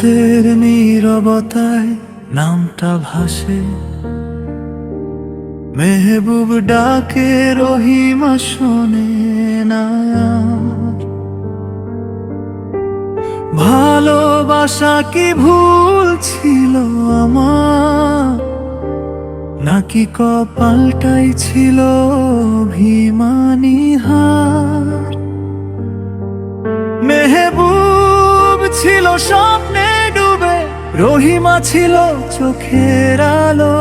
রাতের নীরবতায় নামটা ভাসে। মেহবুব ডাকে রহিমা শোনে না ভালোবাসা কি ভুল ছিল আমার? নাকি কপালটাই ছিল অভিমানী হার? মেহবুব ছিল ডুবে রহিমা ছিল চোখের আলো,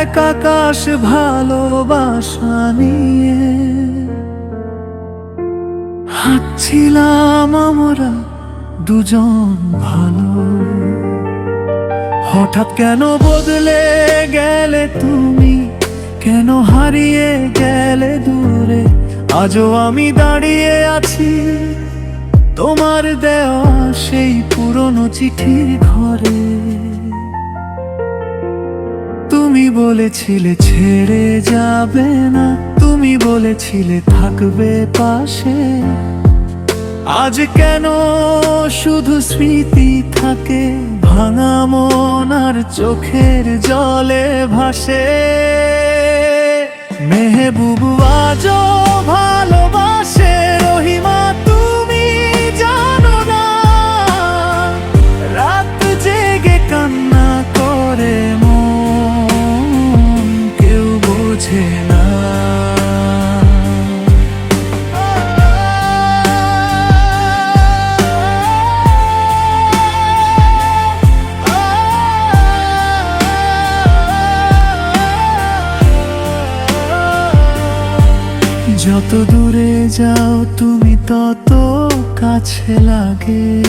এক আকাশ ভালোবাসা নিয়ে। হাঁটছিলাম আমরা দুজন ভালো। হঠাৎ কেন বদলে গেলে তুমি? কেন হারিয়ে গেলে দূরে? আজও আমি দাঁড়িয়ে আছি। তোমার দেওয়া সেই পুরনো চিঠির ঘরে। তুমি বলেছিলে ছেড়ে যাবে না, তুমি বলেছিলে থাকবে পাশে। আজ কেন শুধু স্মৃতি থাকে, ভাঙা মন আর চোখের জলে ভাসে। মেহবুব আজও যত দূরে যাও, তুমি তত কাছে লাগে।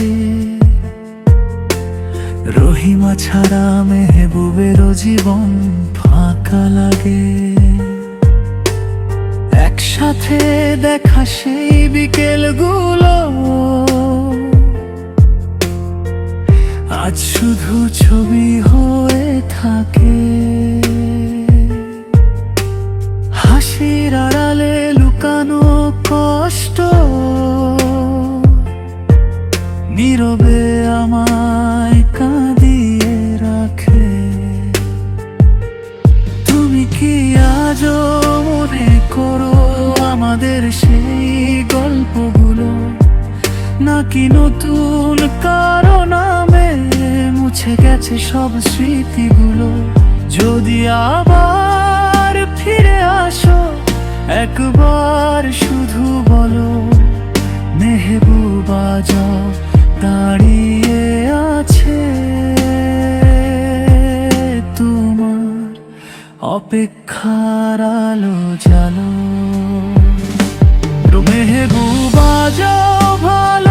রহিমা ছাড়া মেহবুবেরও জীবন ফাঁকা লাগে। একসাথে দেখা সেই বিকেলগুলো। আজ শুধু ছবি হয়ে থাকে। হাসির আড়ালে কষ্ট নীরবে আমায় কাঁদিয়ে রাখে। তুমি কি আজও মনে করো আমাদের সেই গল্পগুলো? নাকি নতুন কারও নামে মুছে গেছে সব স্মৃতিগুলো? যদি আবার ফিরে আসো, একবার শুধু অপেক্ষার আলো জালো। মেহবুবা বাজাও ভালোবাসে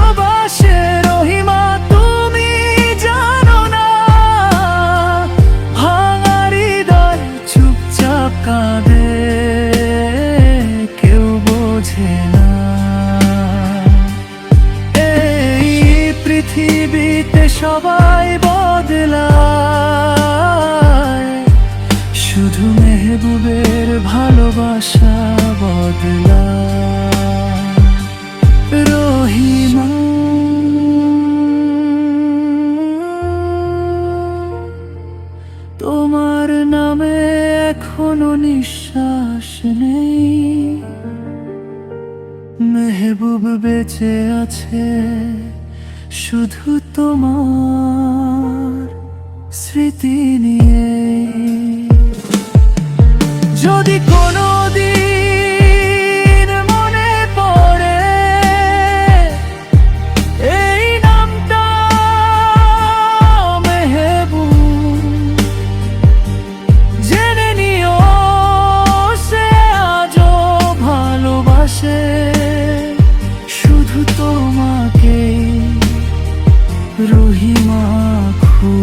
মেহবুব বেঁচে আছে শুধু তোমার স্মৃতি নিয়ে। যদি মাখো